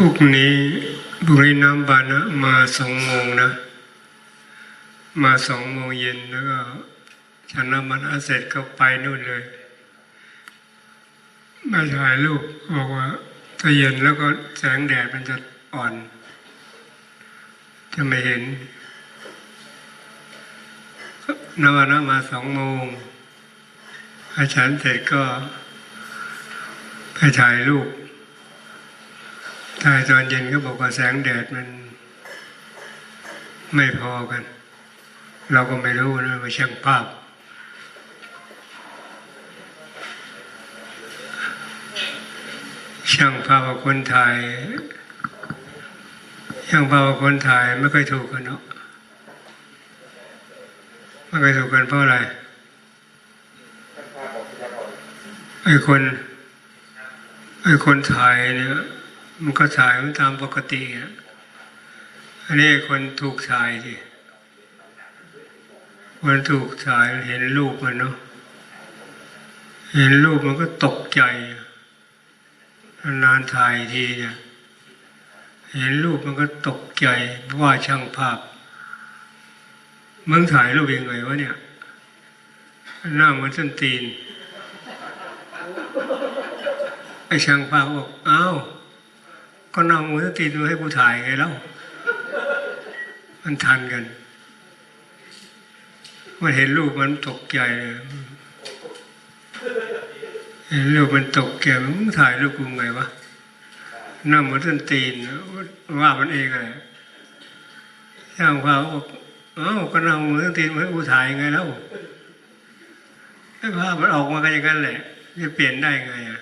พรุ่งนี้บุรีน้ำบานะมาสองโมงนะ มาสองโมงเย็นแล้วก็ฉันน้ำมันอาเสร็จก็ไปนู่นเลย มาถ่ายรูปบอกว่าถ้าเย็นแล้วก็แสงแดดมันจะอ่อน จะไม่เห็นนวานะมาสองโมงอาจารย์เสร็จก็ไปถ่ายรูป ถ่าตอนเย็นก็บอกว่าแสงแดดมันไม่พอกัน เราก็ไม่รู้นะว่าช่างภาพ ช่างภาพคนถ่ายช่างภาพคนถ่ายไม่ค่อยถูกกันเนาะไม่ค่อยถูกกันเพราะอะไรไอ้คนไอ้คนถ่ายเนี่ย มันก็ถ่ายมันตามปกติอะอันนี้คนถูกถ่ายสิคนถูกถ่ายมันเห็นรูปมันเนาะเห็นรูปมันก็ตกใจนานถ่ายทีเนี่ยเห็นรูปมันก็ตกใจว่าช่างภาพมึงถ่ายรูปยังไงวะเนี่ยหน้าเหมือนส้นตีนไอ้ช่างภาพบอกอ้าว ก็นั่งมือตีนมาให้กูถ่ายไงแล้ว มันทันกัน มันเห็นรูปมันตกใจเลยเห็นรูปมันตกใจมึงถ่ายรูปกูไงวะนั่งเหมือนต้นตีนว่ามันเองเลยช่างภาพบอกอ้าก็นั่งเหมือนต้นตีนมาให้กูถ่ายไงแล้วไอ้ภาพมันออกมากันอย่างนั้นแหละจะเปลี่ยนได้ไงอะ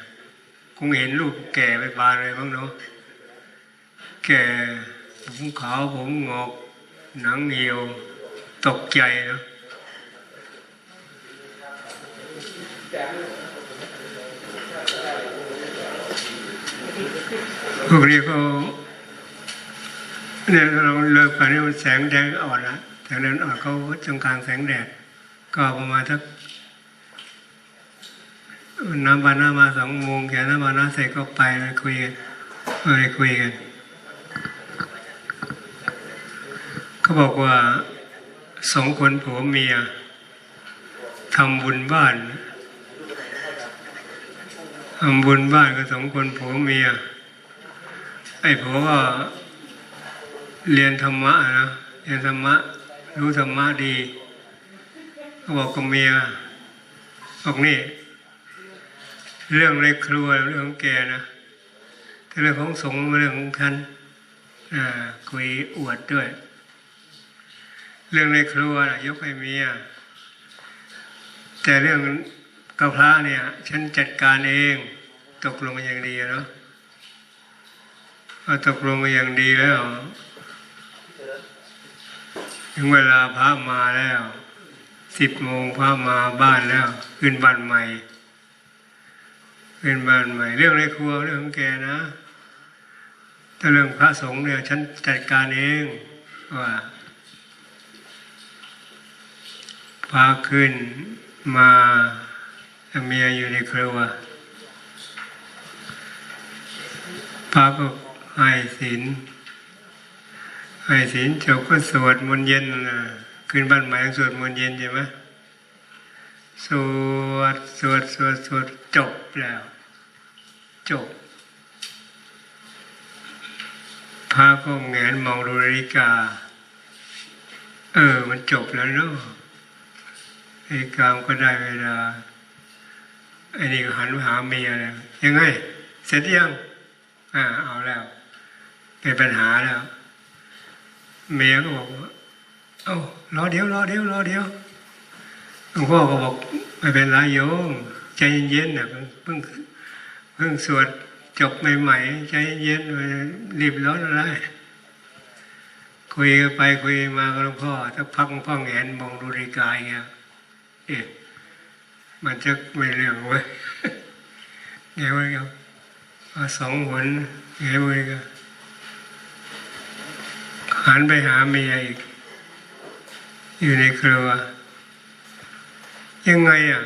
คงเห็นรูปแก่ไปบานเลยบ้างเนาะ แก่ผมขาวผมงอก หนังเหี่ยวตกใจเนะพวกนี้เขาเนี่ยเราเลิกไปนี่มันแสงแดงอ่อนละแสงแดงอ่อนเขาจงกลางแสงแดด ก็ประมาณสักน้ำบานามาสองโมงแกน้ำบานาเสร็จก็ไปไปคุยกันไปคุยกัน เขาบอกว่าสองคนผัวเมียทำบุญบ้านทำบุญบ้านก็สองคนผัวเมีย ไอ้ผัวก็เรียนธรรมะนะเรียนธรรมะ รู้ธรรมะดีเขาบอกกับเมียบอกนี่ เรื่องในครัวเรื่องของแกนะเรื่องของสงฆ์เรื่องของท่านอ่าคุยอวดด้วย เรื่องในครัวนะยกให้เมีย แต่เรื่องกับพระเนี่ย ฉันจัดการเองตกลงกันอย่างดีเนาะพอตกลงกันอย่างดีแล้ว ถึงเวลาพระมาแล้วสิบโมงพระมาบ้านแล้ว ขึ้นบ้านใหม่เป็นบ้านใหม่ เรื่องในครัวเรื่องของแกนะถ้าเรื่องพระสงฆ์เนี่ย ฉันจัดการเองว่า พาขึ้นมาเมียอยู่ในครัวพระก็ให้ศีลให้ศีลจบก็สวดมนต์เย็นนะขึ้นบ้านใหม่สวดมนต์เย็นใช่ไหมสวดสวดสวดสวดจบแล้ว จบพระก็แงนมองดูนาฬิกา เออ มันจบแล้วเนาะ นาฬิกามก็ได้เวลาไอ้นี่ก็หันมาหาเมียแล้วยังไง เสร็จยังอ่าเอาแล้วเป็นปัญหาแล้วเมียก็บอกว่าเอ้ารอเดี๋ยวรอเดี๋ยวรอเดี๋ยวหลวงพ่อก็บอกไม่เป็นไรโยมใจเย็นๆนะเพิ่งเพิ่งสวดจบใหม่ๆใจเย็นๆรีบร้อนอะไรคุยไปคุยมากับหลวงพ่อถ้าพักพ่อแงนมองดูนาฬิกาอย่างเงี้ย มันจะไม่เรื่องเว้ยไงวะครับสองหนไงวะครับหันไปหาเมียอีก อยู่ในครัว ยังไงอะ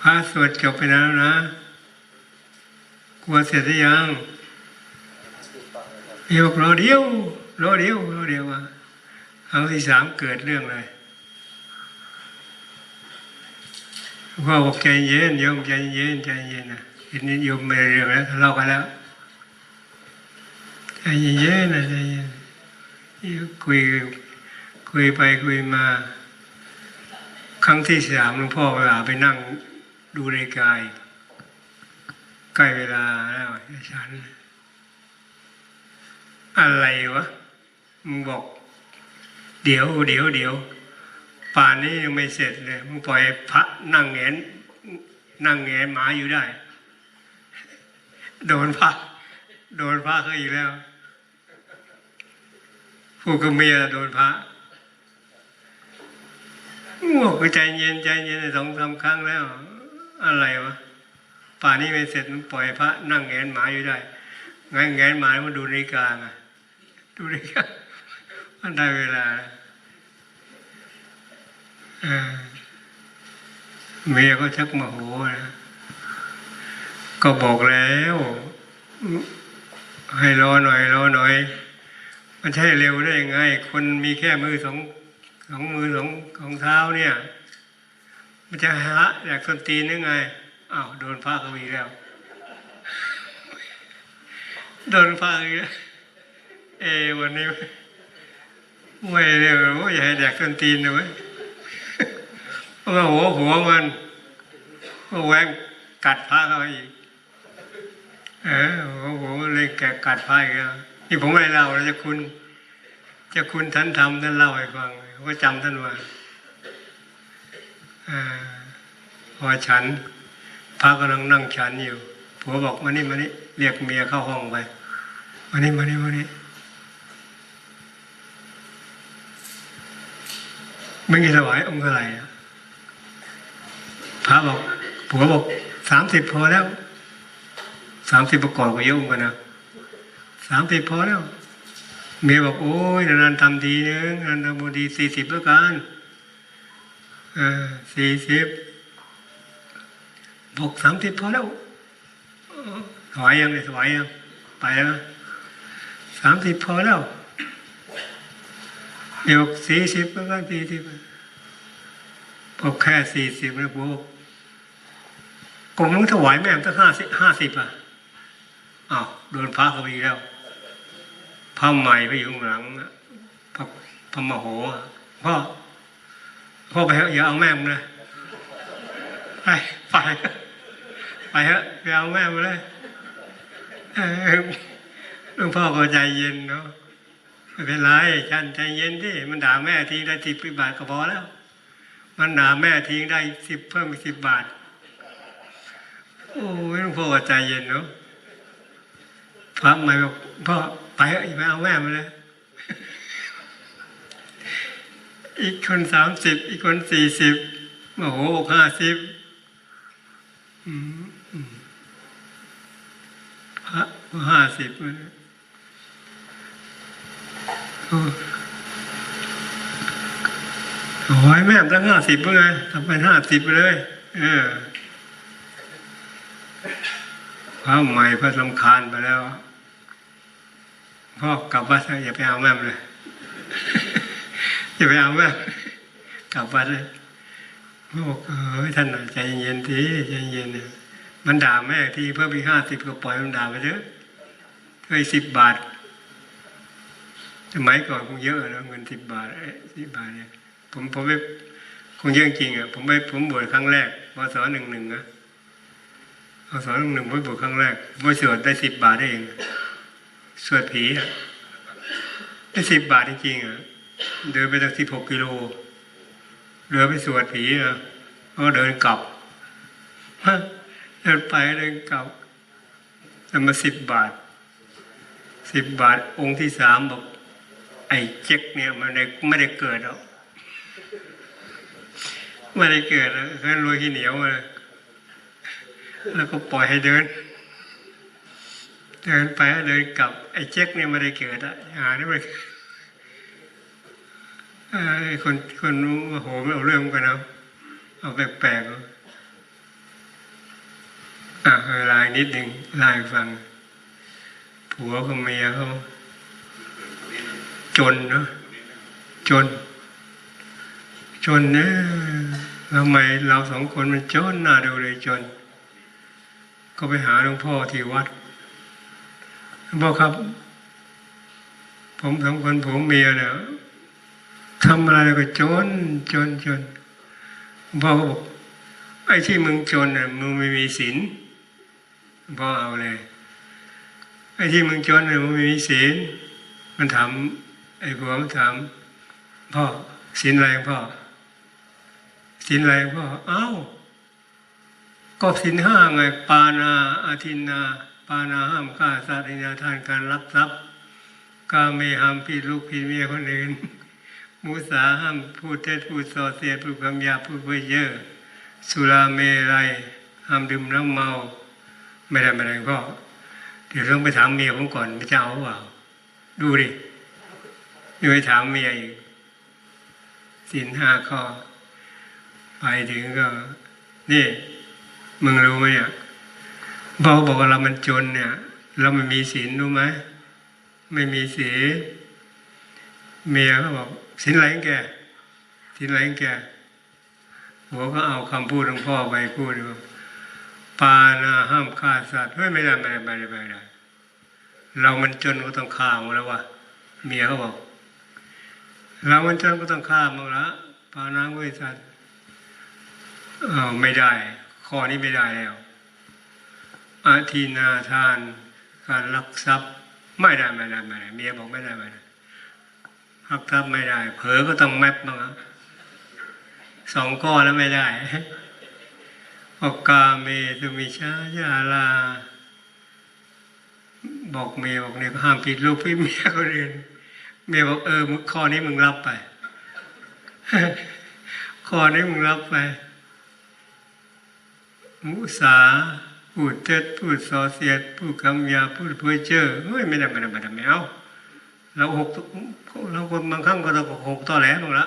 พระสวดจบไปแล้วนะ กลัวเสร็จหรือยังเดี๋ยวรอเดียวรอเดียวรอเดียวว่าครั้งที่สามเกิดเรื่องเลย พ่อบอกใจเย็นโยมใจเย็นใจเย็นนะทีนี้โยมไม่ได้เรื่องแล้วทะเลาะกันแล้วใจเย็นนะใจเย็นคุยคุยไปคุยมา ครั้งที่สามหลวงพ่อเวลาไปนั่งดูในกายใกล้เวลาแล้วฉัน อะไรวะมึงบอก เดี๋ยวเดี๋ยวเดี๋ยว ป่านนี้ยังไม่เสร็จเลยมึงปล่อยพระนั่งแงนนั่งแงนหมาอยู่ได้ โดนพระโดนพระเขาอีกแล้วผู้กับเมียโดนพระง่วงใจเย็นใจเย็นสองสามครั้งแล้ว อะไรวะป่านนี้ไม่เสร็จมึงปล่อยพระนั่งแงนหมาอยู่ได้ไงนแงนหมามันดูนาฬิกาไงดูนาฬิกามันได้เวลาแล้ว เมียก็ชักโมโหนะก็บอกแล้ว ให้รอหน่อยรอหน่อย มันใช่เร็วได้ยังไง คนมีแค่มือสองสองมือสองของเท้าเนี่ย มันจะหาอยากส้นตีนยังไงอ้าวโดนพระเขาอีแล้ว โดนพระเอวันนี้ไม่เรียว่าอย่าให้แดกส้นตีนนะเว้ย เพราะว่าหัวหัวมันก็แหวงกัดพระเขาอีกเออหัวหัวเลยแกกัดพระอีกแล้วนี่ผมไม่เล่าแล้วจะคุณ จะคุณท่านทำท่านเล่าให้ฟังว่าจำท่านว่าอ่าพอฉันพระกำลังนั่งฉันอยู่ผัวบอกมานี่มานี่เรียกเมียเข้าห้องไปมานี่มานี่มานี่ไม่กี่ถวายองค์เท่าไหร่ะ พระบอกผัวบอกสามสิบพอแล้วสามสิบประกอบก็เยอะเหมือนกันนะสามสิบพอแล้ว เมียบอกโอ้ยนานๆทำทีนึงนานทำบุญดีสี่สิบแล้วกันเออสี่สิบบอกสามสิบพอแล้วถวายยังเลยถวายยังไปแล้วสามสิบพอแล้วเดี๋ยวสี่สิบแล้วก็สี่สิบบอกแค่สี่สิบนะพวก กลมมึงถวายแม่ตั้งห้าสิบห้าสิบอะอ้าวโดนพระเขาไปแล้วพระใหม่ไปอยู่ข้างหลังพระพระมโหพ่อพ่อไปเถอะอย่าเอาแม่มึงเลยไปไปไปเถอะไปเอาแม่มาเลยเออหลวงพ่อก็ใจเย็นเนาะไม่เป็นไรฉันใจเย็นที่มันด่าแม่ทีได้สิบบาทก็พอแล้ว มันด่าแม่ทีได้สิบเพิ่มสิบบาท โอ้ยหลวงพ่อใจเย็นเนาะพระใหม่บอกพ่อไปเถอะอย่าไปเอาแม่มาเลยอีกคนสามสิบอีกคนสี่สิบโอ้โหห้าสิบพระห้าสิบเลยโอ้ยแม่ตั้งห้าสิบเพื่อไงทำเป็นห้าสิบไปเลย เออ พระใหม่พระลำคาญไปแล้วพ่อกลับวัดเถอะอย่าไปเอาแม่มเลยอย่าไปเอาแม่มกลับวัดเลยพ่อบอกเออท่านใจเย็นทีใจเย็นเนี่ยมันด่าแม่ทีเพิ่มอีกห้าสิบก็ปล่อยมันด่าไปเถอะเคยสิบบาทสมัยก่อนคงเยอะนะเงินสิบบาทสิบบาทเนี่ยผมผมไปคงเยอะจริงอะผมไปผมบวชครั้งแรกพศหนึ่งหนึ่งนะ พศหนึ่หนึ่งผมบวชครั้งแรกผมสวดได้สิบบาทได้เองสวดผีอะได้สิบบาทจริงๆอะเดินไปตั้งสิบหกกิโลเรือไปสวดผีอะก็เดินกลับเดินไปเดินกลับแต่มาสิบบาทสิบบาทองค์ที่สามบอก ไอ้เจ๊กเนี่ยมันไม่ได้ไม่ได้เกิดหรอกไม่ได้เกิดแล้วแค่รวยขี้เหนียวมาเลย แล้วก็ปล่อยให้เดิน เดินไปเดินกลับ ไอ้เจ๊กเนี่ยไม่ได้เกิดอะหาได้ไหมคนคนรู้ว่าโหไม่เอาเรื่องกันเอาเอาแปลกๆอาอะเวลานิดหนึ่งไล่าให้ฟัง ผัวกับเมียเขาจนเนอะจน จนเนี่ยทำไมเราสองคนมันจนหน้าดูเลยจน ก็ไปหาหลวงพ่อที่วัดหลวงพ่อครับ ผมสองคนผมเมียเนี่ยทำอะไรก็จน จนจนหลวงพ่อก็บอกไอ้ที่มึงจนเนี่ยมึงไม่มีศีลพ่อเอาเลยไอ้ที่มึงจนเนี่ยมึงไม่มีศีลมันถามไอ้ผัวมันถามพ่อศีลอะไรพ่อศีลอะไรพ่อเอ้า ก็สินห้าไงปานาอาทินนา ปานาห้ามฆ่าสัตว์ในนาทานการลักทรัพย์กาเมห้ามผิดลูกผิดเมียคนอื่นมุสาห้ามพูดเท็จพูดส่อเสียดพูดคำหยาพูดเพ้อเจ้อสุราเมรัยห้ามดื่มน้ำเมา ไม่ได้ไม่ได้ก็ เดี๋ยวต้องไปถามเมียผมก่อนไม่จะเอาเปล่าดูดิยังไปถามเมียอีกสินห้าข้อไปถึงก็ นี่ มึงรู้ไหมเนี่ยพ่อบอกว่าเรามันจนเนี่ย เราไม่มีศีลรู้ไหมไม่มีศีลเมียก็บอกศีลไรงแกศีลไรงแกหัวก็เอาคำพูดของพ่อไปพูดว่าปานาห้ามฆ่าสัตว์เฮ้ยไม่ได้ไม่ได้ไม่ได้ไม่ได้เรามันจนก็ต้องฆ่ามันแล้ววะเมียเขาบอก เรามันจนก็ต้องฆ่ามันละปานาเวสัตว์เออไม่ได้ ข้อนี้ไม่ได้แล้วอาทีนาทานการลักทรัพย์ไม่ได้ไม่ได้ไม่ได้เมียบอกไม่ได้ไม่ได้ลักทรัพย์ไม่ได้ เผลอก็ต้องแมปบ้างสองข้อแล้วไม่ได้อกกาเมสุมิชายาลา บอกเมียบอกเนี่ยห้ามผิดลูกพี่เมียคนอื่นเมียบอกเออมึงข้อนี้มึงรับไปข้อนี้มึงรับไป มุสาพูดเท็จพูดส่อเสียดพูดคำยาพูดเพ้อเจ้อเฮ้ยไม่ได้ไม่ได้ไม่ได้ไม่เอาเราหกเราคนบางครั้งก็ต้องหกต่อแหลบ้างละ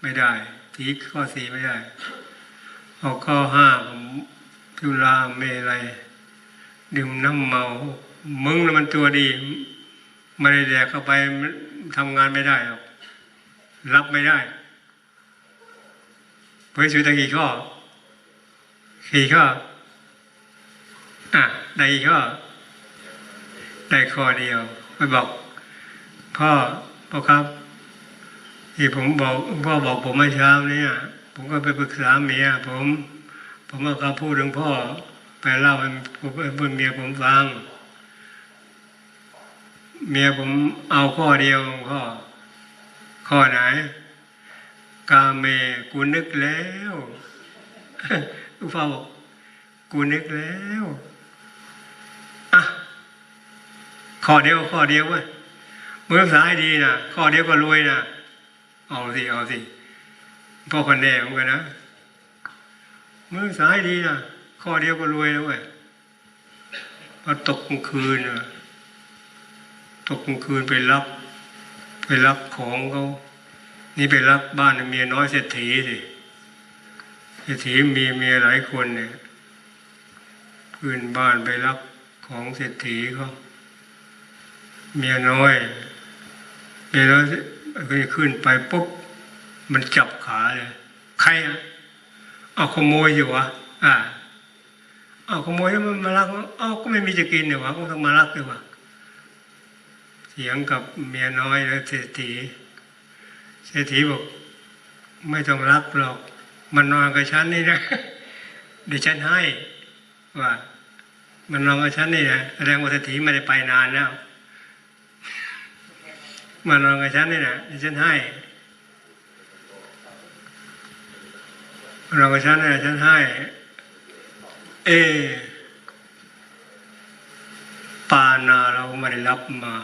ไม่ได้ทีข้อสี่ไม่ได้เอาข้อห้าผมจุลาเมลัยดื่มน้ำเมา มึงมันตัวดีไม่ได้แดกเข้าไปทำงานไม่ได้หรอกรับไม่ได้เผยสุดตะกี้ข้อ สี่ข้ออะได้กข้อได้ข้อเดียวไปบอกพ่อพ่อครับที่ผมบอกพ่อบอกผมเมื่อเช้าเนี่ยผมก็ไปปรึกษาเมียผม ผมเอาพูดของพ่อ ไปเล่าให้เมียผมฟัง เมียผมเอาข้อเดียวของพ่อข้อไหน กาเมกูนึกแล้ว ลูกพ่อบอกกูนึกแล้วอะข้อเดียวข้อเดียวเว้ยมือสายดีนะข้อเดียวก็รวยนะเอาสิเอาสิพ่อคนแน่เหมือนกันนะมือสายดีนะข้อเดียวก็รวยแล้วเว้ยพอตกกลางคืนนะตกกลางคืนไปรับ ไปรับของเขานี่ไปรับบ้านเมียน้อยเศรษฐีสิ เศรษฐีมีเมียหลายคนเนี่ยขึ้นบ้านไปรับของเศรษฐีเขาเมียน้อยเมียน้อยขึ้นไปปุ๊บมันจับขาเลยใครอะเอาขโมยอยู่วะอ่าเอาขโมยแล้วมันมาลักเอาก็ไม่มีจะกินเนี่ยวะก็ต้องมาลักเลยวะเสียงกับเมียน้อยแล้วเศรษฐีเศรษฐีบอกไม่ต้องรักหรอก มันนอนกับฉันนี่นะเดี๋ยวฉันให้ว่า มันนอนกับฉันนี่นะแสดงว่าเศรษฐีไม่ได้ไปนานแล้วมันนอนกับฉันนี่นะเดี๋ยวฉันให้มันอนกับฉันนี่นะฉันให้ เอ ปานาเราไม่ได้รับมา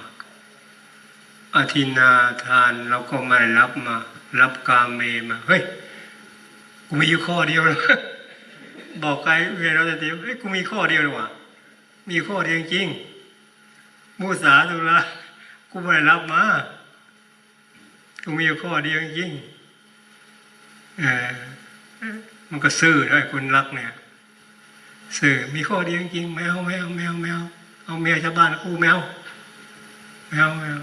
อาทินาทานเราก็ไม่ได้รับมา รับกาเมมาเฮ้ย กูมีอยู่ข้อเดียวนะบอกใครเวลาจะเตียวเฮ้ยกูมีข้อเดียวเลยว่ะมีข้อเดียวจริงมุสาตุละกูไม่รับมากูมีอยู่ข้อเดียวจริงเออมันก็ซื่อด้วยคนรักเนี่ยซื่อมีข้อเดียวจริงแมวแมวแมวแมวเอาเมียชาวบ้านกูแมวแมวแมว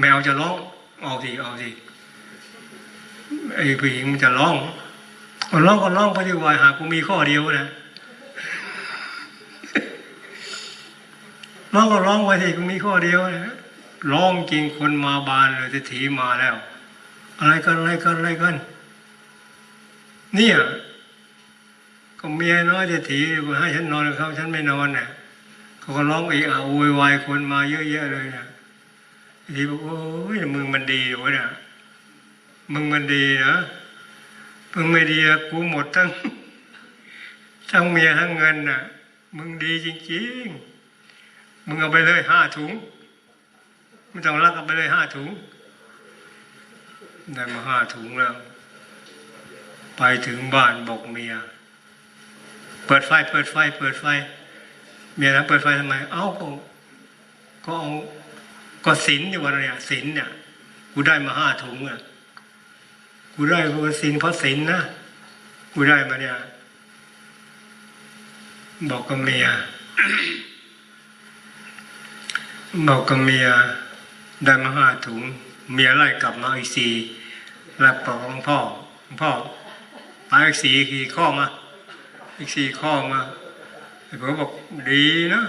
แมวจะร้องเอาสิเอาสิไอ้ผู้หญิงมันจะร้อง ก็ร้องก็ร้องไปที่วายหากูมีข้อเดียวนะร้องก็ร้องไปที่กูมีข้อเดียวนะร้องจริงคนมาบานเลยจะถีมาแล้ว อะไรกันอะไรกันอะไรกันเนี่ยก็เมียน้อยจะถีให้ฉันนอนกับเขาฉันไม่นอนน่ะเขาก็ร้องอีกอะโวยวายคนมาเยอะแยะเลยนะทีบอกโอ้ยมึงมันดีวะเนี่ยมึงมันดีนะ มึงไม่ดีกูหมดทั้ง ทั้งเมียทั้งเงินน่ะ มึงดีจริงๆ มึงเอาไปเลยห้าถุงไม่ต้องรักเอาไปเลยห้าถุงได้มาห้าถุงแล้ว ไปถึงบ้านบอกเมีย เปิดไฟ เปิดไฟ เปิดไฟ เมียนะเปิดไฟทำไม เอ้าก็ก็เอาก็สินอยู่วันเนี่ยสินเนี่ยกูได้มาห้าถุงอะ กูได้เพราะว่าสินเพราะสินนะกูได้มาเนี่ย บอกกับเมียบอกกับเมียได้มาห้าถุง เมียไล่กลับมาอีกสี่แล้วบอกของพ่อพ่อไปอีกสี่กี่ข้อมา อีกสี่ข้อมาไอ้ผมบอกดีนะ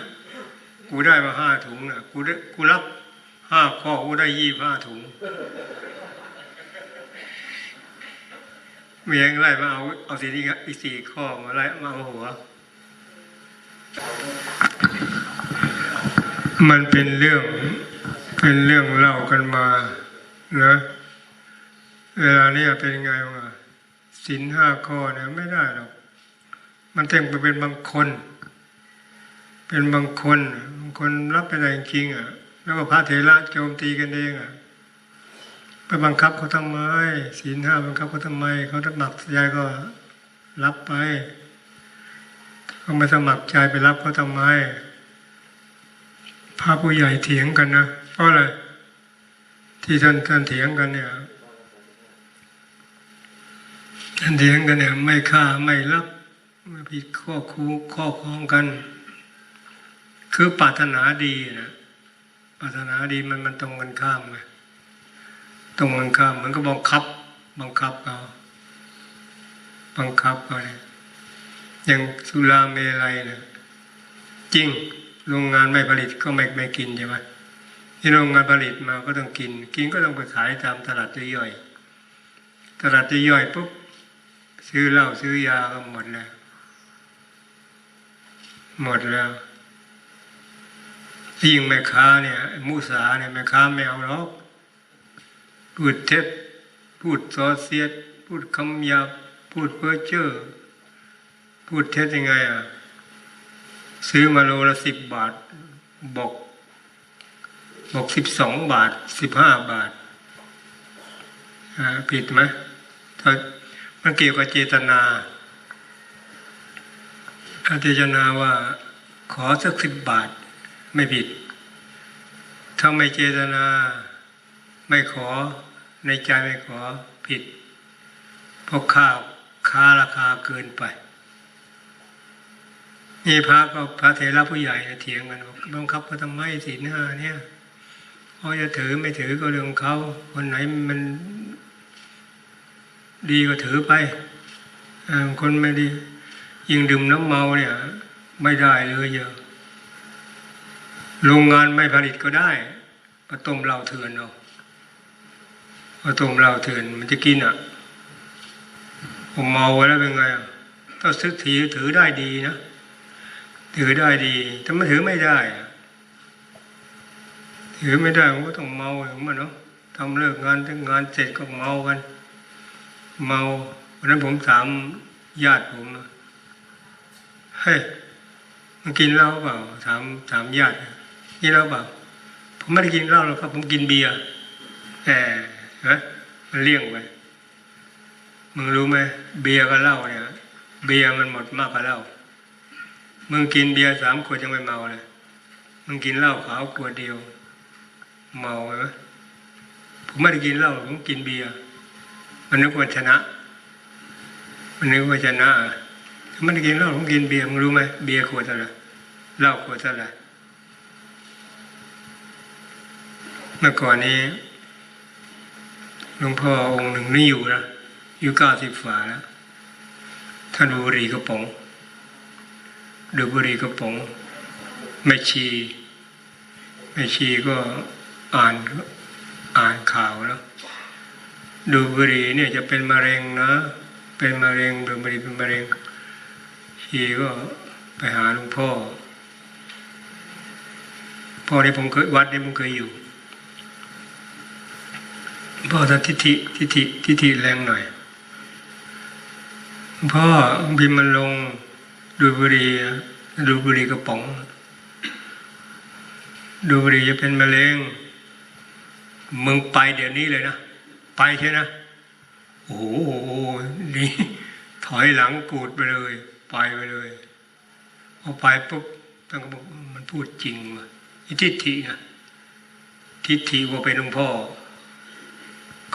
กูได้มาห้าถุงนะกูได้กูรับห้าข้อกูได้ยี่ห้าถุง เมียงไล่มาเอาเอาสี่ที่อีกสี่ข้อมาไล่มาเอาหัว มันเป็นเรื่องเป็นเรื่องเล่ากันมานะเวลาเนี้เป็นไงวะสินห้าข้อเนี่ยไม่ได้หรอก มันเต็มไปเป็นบางคน เป็นบางคนบางคนรับไปได้จริงอะ แล้วก็พระเถระโจมตีกันเองอะ ไปบังคับเขาทำไมศีลห้าบังคับเขาทำไม เขาสมัครใจก็รับไปเขาไม่สมัครใจไปรับเขาทำไมพระผู้ใหญ่เถียงกันนะเพราะอะไรที่ท่านท่านเถียงกันเนี่ยท่านเถียงกันเนี่ย ไม่ฆ่าไม่รับไม่ผิดข้อคูข้อคล้องกัน คือปรารถนาดีนะปรารถนาดีมันมันตรงกันข้ามไง ตรงกันข้ามมันก็บังคับ บังคับเอาบังคับเอาเนี่ยอย่างสุราเมลัยเนี่ยจริงโรงงานไม่ผลิตก็ไม่ไม่กินใช่ไหมที่โรงงานผลิตมาก็ต้องกิน กินก็ต้องไปขายตามตลาดย่อยๆตลาดย่อยปุ๊บซื้อเหล้าซื้อยาก็หมดแล้วหมดแล้วยิ่งแม่ค้าเนี่ย มุสาเนี่ยแม่ค้าไม่เอาหรอก พูดเท็จพูดซอเสียด พูดคำหยาบพูดเพ้อเจ้อพูดเท็จยังไงอะ ซื้อมาโลละสิบบาท บอก บอกสิบสองบาทสิบห้าบาทอ่าผิดไหมถ้ามันเกี่ยวกับเจตนาอาเจตนาว่าขอสักสิบบาทไม่ผิด ถ้าไม่เจตนา ไม่ขอ ในใจไม่ขอผิดเพราะข้าวค้าราคาเกินไป นี่พระก็พระเถระผู้ใหญ่เถียงกันบอกบังคับเขาทำไมศีลห้าเนี่ยเขาจะถือไม่ถือก็เรื่องเขาคนไหนมันดีก็ถือไปอคนไม่ดี ยิ่งดื่มน้ำเมาเนี่ย ไม่ได้เลยเยอะโรงงานไม่ผลิตก็ได้ก็ต้มเหล้าเถื่อนเอา พอต้มเหล้าเถื่อนมันจะกินอะ ผมเมาไว้แล้วเป็นไงอะถ้าซื้อถือถือได้ดีนะถือได้ดีถ้าไม่ถือไม่ได้ถือไม่ได้มันก็ต้องเมาอย่างมันเนาะทำเลิกงานถึงงานเสร็จก็เมากัน เมาวันนั้นผมถามญาติผมเฮ้ยมันกินเหล้าเปล่าถามถามญาติกินเหล้าเปล่าผมไม่ได้กินเหล้าหรอกครับ ผมกินเบียร์แหม นะมันเลี่ยงไปมึงรู้ไหมเบียร์กับเหล้าเนี่ย เบียร์มันหมดมากกว่าเหล้ามึงกินเบียร์สามขวดยังไม่เมาเลยมึงกินเหล้าขาวขวดเดียว เมาไหมผมไม่ได้กินเหล้าผมกินเบียร์มันนึกว่าชนะ มันนึกว่าชนะถ้ามันกินเหล้าผมกินเบียร์มึงรู้ไหมเบียร์ขวดเท่าไหร่เหล้าขวดเท่าไหร่เมื่อก่อนนี้ หลวงพ่อองค์หนึ่งนี่อยู่นะอายุเก้าสิบฝ่าแล้วท่านดูบุหรีกระป๋องดูบุหรีกระป๋องแม่ชีแม่ชีก็อ่านอ่านข่าวแล้วดูบุหรีเนี่ยจะเป็นมะเร็งนะ เป็นมะเร็งดูบุหรีเป็นมะเร็งชีก็ไปหาหลวงพ่อพ่อที่ผมเคยวัดนี่ผมเคยอยู่ พ่อท่านทิฏฐิทิฏฐิทิฏฐิแรงหน่อยพ่อพิมมันลงดูบุรีดูบุรีกระป๋อง ดูบุรีจะเป็นมะเร็งมึงไปเดี๋ยวนี้เลยนะไปใช่นะโอ้โหนี่ถอยหลังกูดไปเลย ไปไปเลยพอไปปุ๊บท่านก็บอกมันพูดจริงว่ะทิฏฐินะทิฏฐิว่าเป็นหลวงพ่อ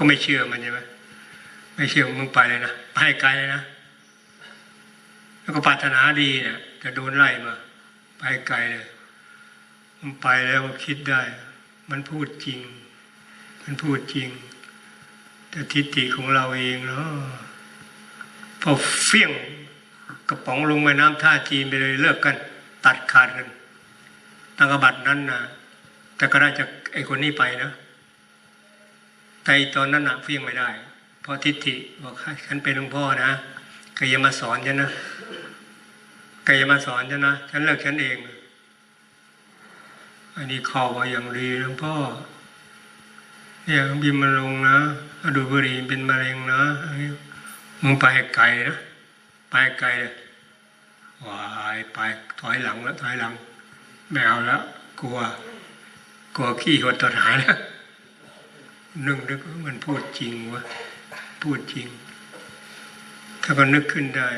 ก็ไม่เชื่อมันใช่ไหมไม่เชื่อมึงไปเลยนะไปไกลเลยนะแล้วก็ปรารถนาดีเนี่ยจะโดนไล่มา ไปไกลเลย มันไปแล้วมันคิดได้ มันพูดจริง มันพูดจริง แต่ทิฏฐิของเราเองเนาะพอเฟี้ยงกระป๋องลงแม่น้ำท่าจีนไปเลยเลิกกัน ตัดขาดกันตั้งกบัตรนั้นนะแต่ก็ได้จากไอ้คนนี้ไปนะ แต่ตอนนั้นหนะเฟี้ยงไม่ได้ เพราะทิฏฐิบอกฉันเป็นหลวงพ่อนะก็อย่ามาสอนฉันนะก็อย่ามาสอนฉันนะฉันเลิกฉันเอง อันนี้ขอว่าอย่างดีหลวงพ่อเนี่ยบินมาลงนะดูบุรีเป็นมะเร็งนะมึงไปไกลนะไปไกลเลยวายไปถอยหลังแล้วถอยหลังไม่เอาแล้วกลัว กลัวขี้หดตดหายแล้ว นึกนึกว่ามันพูดจริงวะพูดจริง ถ้าก็นึกขึ้นได้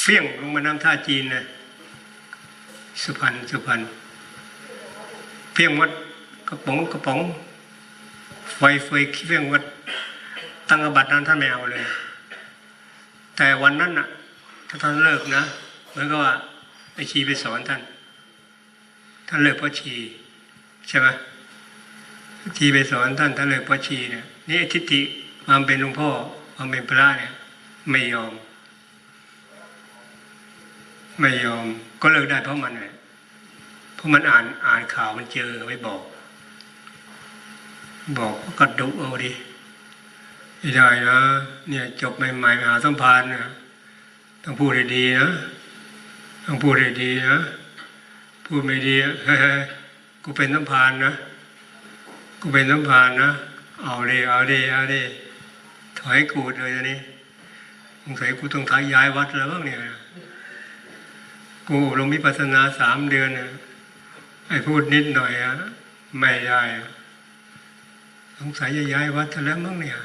เฟี้ยงลงมาน้ำท่าจีนนะสุพรรณสุพรรณเฟี้ยงวัดกระป๋องกระป๋องไฟเฟยเฟี้ยงวัดตั้งอบัตรนั้นท่านไม่เอาเลย แต่วันนั้นน่ะ ถ้าท่านเลิกนะเหมือนกับว่าไอชีไปสอนท่าน ท่านเลิกเพราะชีใช่ไหม ชีไปสอนท่านท่านเลิกเพระชีเนี่ยนี่ทิฏฐิความเป็นหลวงพ่อความเป็นพระเนี่ย ไม่ยอม ไม่ยอม ก็เลิกได้เพราะมันเลยเพราะมันอ่านอ่านข่าวมันเจอไม่บอก บอกก็ดุเอาดิไม่ได้นะเนี่ย จบใหม่ๆมหาสัมพันธ์นะต้องพูดให้ดีนะต้องพูดให้ดีนะพูดไม่ดีเฮ้ยกูเป็นสัมพันธ์นะ กูเป็นสัมพันนะ เอาเลยเอาเลยเอาเลยถอยกูดเลยอันนี้สงสัยกูต้องทายย้ายวัดแล้วบ้างเนี่ยกูลงมิปัสสนาสามเดือนนะไอ้พูดนิดหน่อยอะไม่ได้สงสัยจะย้ายวัดแล้วมั้งเนี่ย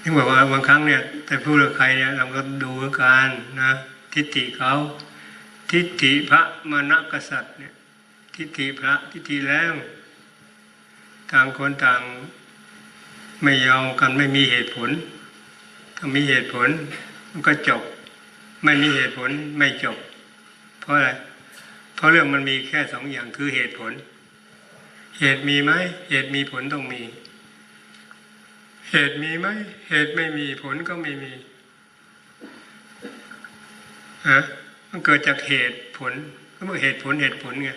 ที่บอกว่าบางครั้งเนี่ย แต่พูดกับใครเนี่ยเราก็ดูกันนะ ทิฏฐิเขา ทิฏฐิพระมณกษัตริย์เนี่ย ทิฏฐิพระทิฏฐิแล้ว ต่างคนต่างไม่ยอมกันไม่มีเหตุผล ถ้ามีเหตุผลมันก็จบ ไม่มีเหตุผลไม่จบ เพราะอะไรเพราะเรื่องมันมีแค่สองอย่างคือเหตุผล เหตุมีไหมเหตุมีผลต้องมี เหตุมีไหมเหตุไม่มีผลก็ไม่มีฮะมันเกิดจากเหตุผลก็เมื่อเหตุผลเหตุผลไง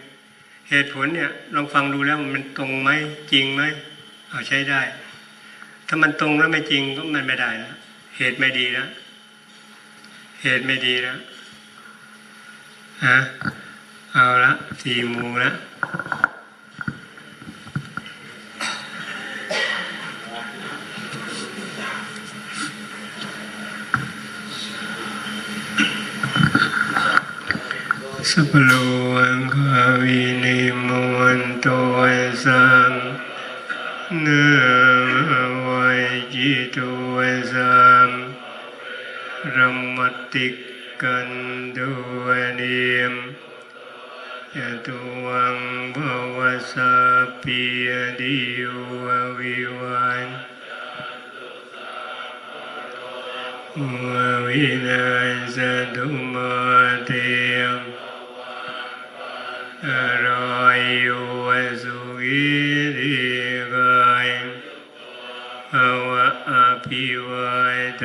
เหตุผลเนี่ยลองฟังดูแล้วมันตรงไหมจริงไหมเอาใช้ได้ ถ้ามันตรงแล้วไม่จริงก็มันไม่ได้แล้วเหตุไม่ดีแล้วเหตุไม่ดีแล้วฮะเอาละสี่โมงแล้ว สัพโลอังคาวินิมวันโตสังเนื้อวัยจิตวสังรมติกันดุวเนียมยะตุวังภวสัพพิยดิโยวิวันวินาศตุมาเต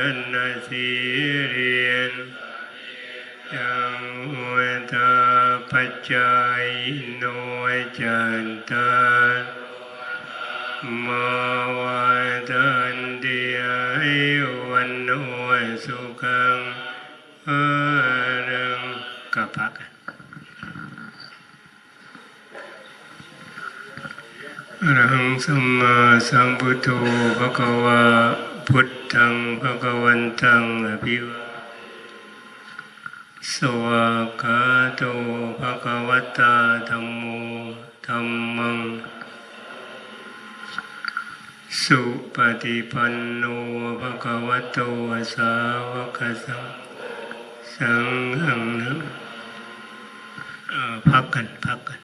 าทนาสีเรียนยังเวตาปัจจัยโนจันตามาวันตันเดียวันโนสุขังเอรังกับพักอรหังสัมมาสัมพุทโธภะคะวะพุทธ งภะคะวันตังอภิวาสวากาโตภะคะวตาธัมโมธัมมัง สุปฏิปันโนภะคะวโตสาวกสังสังฆังนะเอ่อพักกันพักกัน